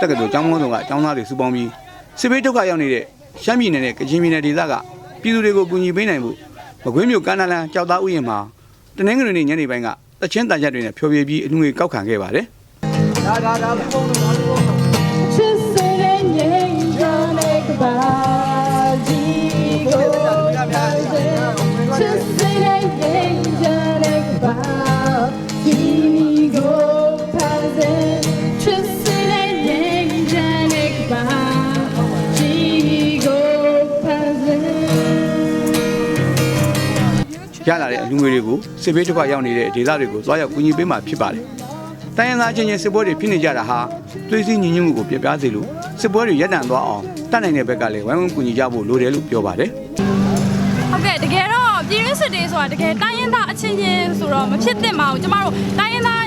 တက္ကသိုလ်ကျောင်းပေါင်းဆောင်ကအကျောင်းသားတွေစုပေါင်းပြီးစစ်ဘေးဒုက္ခရောက်နေတဲ့ရှမ်းပြည်နယ်နဲ့ကချင်ပြည်နယ်ဒေသကပြည်သူတွေကိုကူညီပေးနိုင်ဖို့မကွေးမြို့ကမ်းနားလန်းကြောက်သားဥယျာဉ်မှာတနင်္ဂနွေနေ့ညနေပိုင်းကတချင်းတန်ချက်တွေနဲ့ဖျော်ဖြေပြီးအလူငွေကောက်ခံခဲ့ပါတယ်ချ ရလာတဲ့အလူငွေတွေကိုစစ်ဘေးဒုက္ခရောက်နေတဲ့ဒေသတွေကိုသွားရောက်ကူညီပေးမှာဖြစ်ပါတယ်တိုင်းရင်းသားချင်းချင်းစစ်ပွဲတွေဖြစ်နေကြတာဟာသွေးစည်းညီညွတ်မှုကိုပြပြစေလို့စစ်ပွဲတွေရပ်တန့်သွားအောင်တတ်နိုင်တဲ့ဘက်ကလည်းဝိုင်းဝန်းကူညီကြဖို့လိုတယ်လို့ပြောပါတယ်ဟုတ်ကဲ့တကယ်တော့ပြည်ရင်းစစ်တွေဆိုတာတကယ်တိုင်းရင်းသားအချင်းချင်းဆိုတော့မဖြစ်သင့်ပါဘူးကျမတို့တိုင်းရင်းသား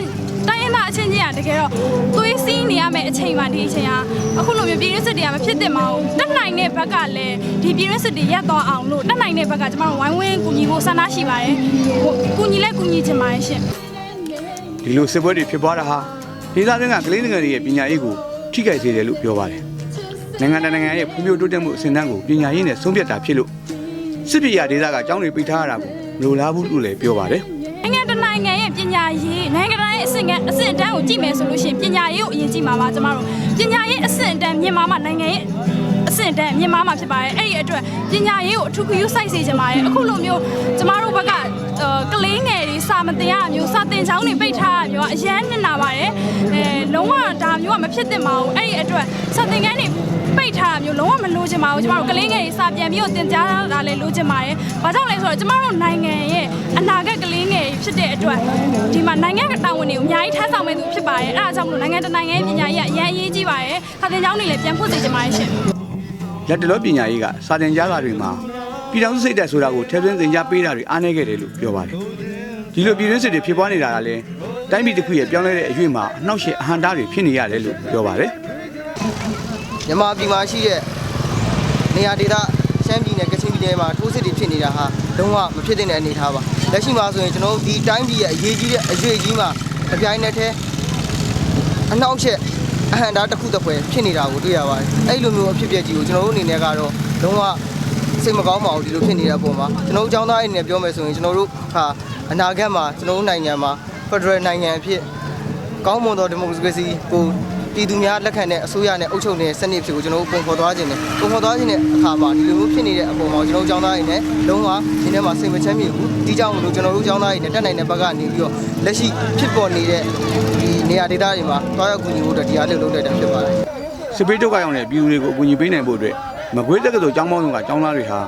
တိုင်းရင်းသားအချင်းချင်းကတကယ်တော့သွေးစည်းနေရမယ့်အချိန်ပါဒီအချိန်ဟာအခုလိုမျိုးပြည်ရင်းစစ်တွေကမဖြစ်သင့်ပါဘူးတက်နိုင်တဲ့ဘက်ကလည်းဒီပြည်ရင်းစစ်တွေရပ်သွားအောင်လို့တက်နိုင်တဲ့ဘက်ကကျမတို့ဝိုင်းဝန်းကူညီဖို့ဆန္ဒရှိပါတယ်ဟိုကူညီလဲကူညီချင်ပါတယ်ရှင်ဒီလိုစစ်ပွဲတွေဖြစ်ပွားတာဟာဒေသတွင်းကကလေးငယ်တွေရဲ့ပညာရေးကိုထိခိုက်စေတယ်လို့ပြောပါတယ်နိုင်ငံတကာနိုင်ငံရဲ့ဖွံ့ဖြိုးတိုးတက်မှုအဆင့်အတန်းကိုပညာရေးနဲ့ဆုံးဖြတ်တာဖြစ်လို့စစ်ပြေရဒေသကကျောင်းတွေပိတ်ထားရတာကိုမလိုလားဘူးလို့လည်းပြောပါတယ် နိုင်ငံတစ်နိုင်ငံရဲ့ပညာရေးနိုင်ငံတိုင်းအဆင့်ကအဆင့်အတန်းကိုကြည့်မယ်ဆိုလို့ရှိရင်ပညာရေးကိုအရင်ကြည့်မှာပါကျမတို့ပညာရေးအဆင့်အတန်းမြင့်မားမှနိုင်ငံရဲ့အဆင့်အတန်းမြင့်မားမှာဖြစ်ပါတယ်အဲ့ဒီအတွက်ပညာရေးကိုအထူးဂရုစိုက်စေချင်ပါတယ်အခုလိုမျိုးကျမတို့ဘက်ကအာကလေးငယ်တွေစာမတင်ရမျိုးစာတင်ချောင်းတွေပိတ်ထားရမျိုးကအရန်နေတာပါတယ်အဲလုံးဝဒါမျိုးကမ ဖြစ်သင့်ပါဘူးအဲ့ဒီအတွက်စာတင်ခန်းတွေပိတ်ထားတာမျိုးလုံးဝမလိုချင်ပါဘူးကျမတို့ကလေးငယ်တွေစာပြန်ပြီးတော့တင်ကြားတာလည်းလိုချင်ပါတယ်ဘာကြောင့်လဲဆိုတော့ကျမတို့နိုင်ငံရဲ့အနာဂတ်ကလေးငယ်တွေဖြစ်တဲ့အတွက်ဒီမှာနိုင်ငံကတာဝန်တွေကိုအများကြီးထမ်းဆောင်မဲ့သူဖြစ်ပါတယ်အဲ့ဒါကြောင့်မလို့နိုင်ငံတကာနိုင်ငံရဲ့ပညာရေးကအရန်အရေးကြီးပါတယ်စာတင်ချောင်းတွေလည်းပြန်ဖွင့်စေချင်ပါတယ်ရှင်လက်တလောပညာရေးကစာတင်ကြားစာတွေမှာပြည်တော်စုစိတ်တက်ဆိုတာကိုထည့်သွင်းသင်ကြားပေးတာတွေအားနည်းခဲ့တယ်လို့ပြောပါတယ်ဒီလိုပြည်တွင်းစစ်တွေဖြစ်ပွားနေတာကလည်း တိုင်းပြည်တစ်ခုရဲ့ပြောင်းလဲတဲ့အရွေ့မှာအနှောက်အယှက်အဟန့်တားတွေဖြစ်နေရတယ်လို့ပြောပါတယ်မြန်မာပြည်မှာရှိတဲ့နေရာဒေသရှမ်းပြည်နယ်ကချင်ပြည်နယ်မှာထိုးစစ်တွေဖြစ်နေတာဟာလုံးဝမဖြစ်သင့်တဲ့အနေအထားပါလက်ရှိမှာဆိုရင်ကျွန်တော်တို့ဒီတိုင်းပြည်ရဲ့အရေးကြီးတဲ့အရွေးကြီးမှာအပြိုင်နဲ့တည်းအနှောက်အယှက်အဟန့်တားတစ်ခုတစ်ပွဲဖြစ်နေတာကိုတွေ့ရပါတယ်အဲ့လိုမျိုးအဖြစ်အပျက်ကြီးကိုကျွန်တော်တို့အနေနဲ့ကတော့လုံးဝစိတ်မကောင်းပါဘူးဒီလိုဖြစ်နေတဲ့အပေါ်မှာကျွန်တော်တို့ចောင်းသားအနေနဲ့ပြောမယ်ဆိုရင်ကျွန်တော်တို့ဟာအနာဂတ်မှာကျွန်တော်တို့နိုင်ငံမှာ Federal နိုင်ငံအဖြစ်ကောင်းမွန်သောဒီမိုကရေစီကိုပြည်သူများလက်ခံတဲ့အစိုးရနဲ့အုပ်ချုပ်နေတဲ့စနစ်ဖြစ်ကိုကျွန်တော်တို့ပုံဖော်သွားခြင်းနဲ့ပုံဖော်သွားခြင်းနဲ့အခါမှာဒီလိုမျိုးဖြစ်နေတဲ့အပေါ်မှာကျွန်တော်တို့ចောင်းသားတွေနဲ့လုံးဝဒီထဲမှာစိတ်မချမ်းမြေဘူးဒီကြောင့်မလို့ကျွန်တော်တို့ចောင်းသားတွေနဲ့တက်နိုင်တဲ့ဘက်ကနေပြီးတော့လက်ရှိဖြစ်ပေါ်နေတဲ့ဒီနေရာဒေသတွေမှာတွားရောက်ကူညီဖို့အတွက်ဒီအားလေးလုပ်လိုက်တာဖြစ်ပါတယ်စစ်ဘေးဒုက္ခရောက်တဲ့ပြည်သူတွေကိုအကူအညီပေးနိုင်ဖို့အတွက်မကွေးတက္ကသိုလ်ကျောင်းပေါင်းဆောင်ကကျောင်းသားတွေဟာ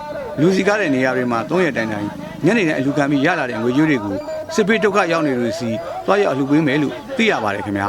လူစီကားတဲ့နေရာတွေမှာ၃ရက်တိုင်တိုင်ညနေတိုင်းအလူခံပြီးရလာတဲ့ငွေကြေးတွေကို စစ်ဘေးဒုက္ခရောက်နေလူစီတွားရောက်အလူပေးမယ်လို့သိရပါတယ်ခင်ဗျာ